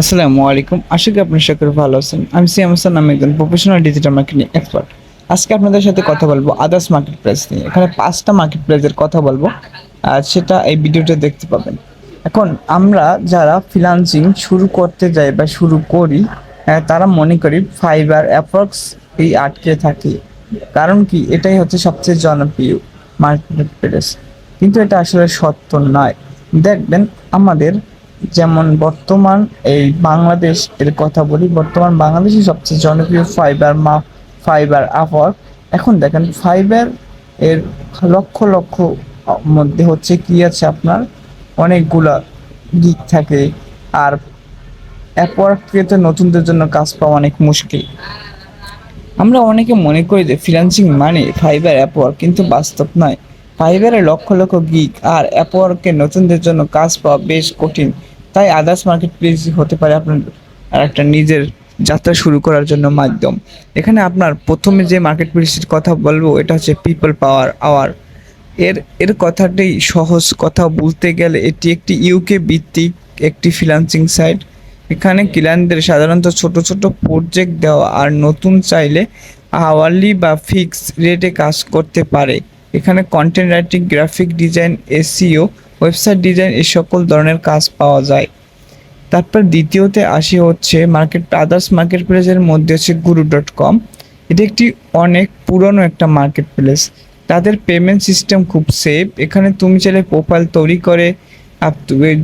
আসসালামু আলাইকুম। আশা করি আপনার সকলে ভালো আছেন। আমি সিয়াম হাসান, আমি একজন প্রফেশনাল ডিজিটাল মার্কেটিং এক্সপার্ট আজকে আপনাদের সাথে কথা বলব আদার্স মার্কেট প্লেস নিয়ে। এখানে পাঁচটা মার্কেট প্লেসের কথা বলব, আর সেটা এই ভিডিওতে দেখতে পাবেন। এখন আমরা যারা ফ্রিলান্সিং শুরু করতে যাই বা শুরু করি তারা মনে করি ফাইবার অ্যাপ্রক্স এই আটকে থাকি। কারণ কি? এটাই হচ্ছে সবচেয়ে জনপ্রিয় মার্কেট প্লেস কিন্তু এটা আসলে সত্য নয়। দেখবেন আমাদের যেমন বর্তমান এই বাংলাদেশ এর কথা বলি, বর্তমান বাংলাদেশে সবচেয়ে জনপ্রিয় ফাইবার মা ফাইবার আপওয়ার্ক। এখন দেখেন ফাইবার এর লক্ষ লক্ষ মধ্যে হচ্ছে কি আছে আপনার? অনেকগুলা দিক থাকে আর অ্যাপওয়ার্ককে তো নতুনদের জন্য কাজ পাওয়া অনেক মুশকিল। আমরা অনেকে মনে করি যে ফ্রিল্যান্সিং মানে ফাইবার অ্যাপওয়ার্ক কিন্তু বাস্তব নয়। ফাইবারে লক্ষ লক্ষ গিগ আর অ্যাপওয়ার্কের নতুনদের জন্য কাজ পাওয়া বেশ কঠিন। তাই আদার্স মার্কেট প্লেস হতে পারে আপনার আর একটা নিজের যাত্রা শুরু করার জন্য মাধ্যম। এখানে আপনার প্রথমে যে মার্কেট প্লেসের কথা বলব, এটা হচ্ছে পিপল পাওয়ার আওয়ার এর এর কথাটি সহজ কথা বলতে গেলে এটি একটি ইউকে ভিত্তিক একটি ফ্রিল্যান্সিং সাইট এখানে ক্লায়েন্টদের সাধারণত ছোট ছোট প্রজেক্ট দেওয়া আর নতুন চাইলে আওয়ারলি বা ফিক্স রেটে কাজ করতে পারে। এখানে content writing graphic design SEO website design এই সকল ধরনের কাজ পাওয়া যায়। তারপর দ্বিতীয়তে আসি হচ্ছে মার্কেট আদার্স মার্কেট প্লেসের মধ্যে হচ্ছে গুরু ডট কম। এটি একটি অনেক পুরনো একটা মার্কেট প্লেস তাদের পেমেন্ট সিস্টেম খুব সেফ। এখানে তুমি চাইলে প্রোফাইল তৈরি করে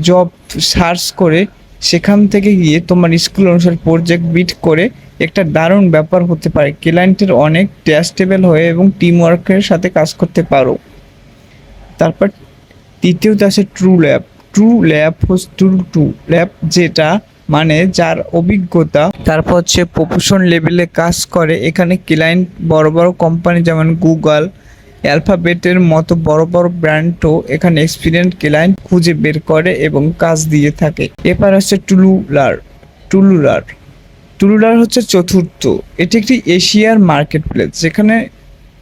জব সার্চ করে সেখান থেকে গিয়ে তোমার স্কুল অনুসারে প্রজেক্ট বিট করে একটা দারুণ ব্যাপার হতে পারে। ক্লায়েন্টের অনেক ট্যাস্টেবল হয়ে এবং টিম ওয়ার্কের সাথে কাজ করতে পারো। তারপর তৃতীয়তে আছে true lab true lab true to lab যেটা মানে যার অভিজ্ঞতা। তারপর হচ্ছে প্রফেশন লেভেলে কাজ করে। এখানে ক্লায়েন্ট বড় বড় কোম্পানি যেমন গুগল অ্যালফাবেটের মতো বড় বড় ব্র্যান্ডও এখানে এক্সপিরিয়েন্স ক্লায়েন্ট খুঁজে বের করে এবং কাজ দিয়ে থাকে। এবার হচ্ছে টুলুলার টুলুলার টুলুলার হচ্ছে চতুর্থ। এটি একটি এশিয়ার মার্কেট প্লেস যেখানে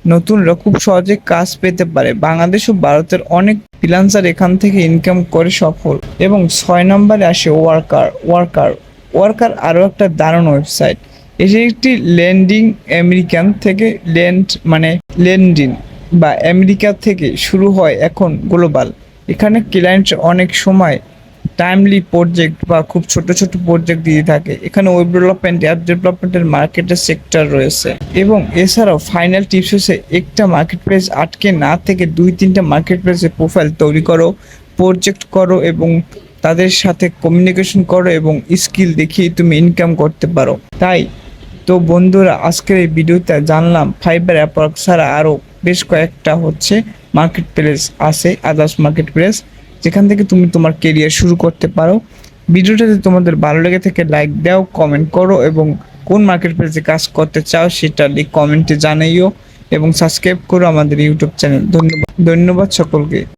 নতুনরা খুব সহজে কাজ পেতে পারে। বাংলাদেশ ও ভারতের অনেক ফ্রিলান্সার এখান থেকে ইনকাম করে সফল এবং ছয় নম্বরে আসে ওয়ার্কার ওয়ার্কার ওয়ার্কার আরও একটা দারুণ ওয়েবসাইট এটি একটি ল্যান্ডিং আমেরিকান থেকে ল্যান্ড মানে ল্যান্ডিং বা আমেরিকা থেকে শুরু হয় এখন গ্লোবাল এখানে ক্লায়েন্ট অনেক সময় টাইমলি প্রজেক্ট বা খুব ছোট ছোট প্রজেক্ট দিয়ে থাকে, এখানে ওয়েব ডেভেলপমেন্ট অ্যাপ ডেভেলপমেন্টের মার্কেটের সেক্টর রয়েছে। এবং এছাড়াও ফাইনাল টিপস হচ্ছে একটা মার্কেট প্লেস আটকে না থেকে দুই তিনটা মার্কেট প্লেসে প্রোফাইল তৈরি করো প্রজেক্ট করো এবং তাদের সাথে কমিউনিকেশন করো এবং স্কিল দেখিয়ে তুমি ইনকাম করতে পারো। তাই তো বন্ধুরা, আজকের এই ভিডিওতে জানলাম ফাইবার অ্যাপওয়ার্ক ছাড়া আরও বেশ কয়েকটা হচ্ছে মার্কেট প্লেস আছে আদার্স মার্কেট প্লেস যেখান থেকে তুমি তোমার কেরিয়ার শুরু করতে পারো। ভিডিওটা যদি তোমাদের ভালো লেগে থাকে লাইক দাও কমেন্ট করো এবং কোন মার্কেট প্লেসে কাজ করতে চাও সেটা কমেন্টে জানাইও এবং সাবস্ক্রাইব করো আমাদের ইউটিউব চ্যানেল ধন্যবাদ। ধন্যবাদ সকলকে।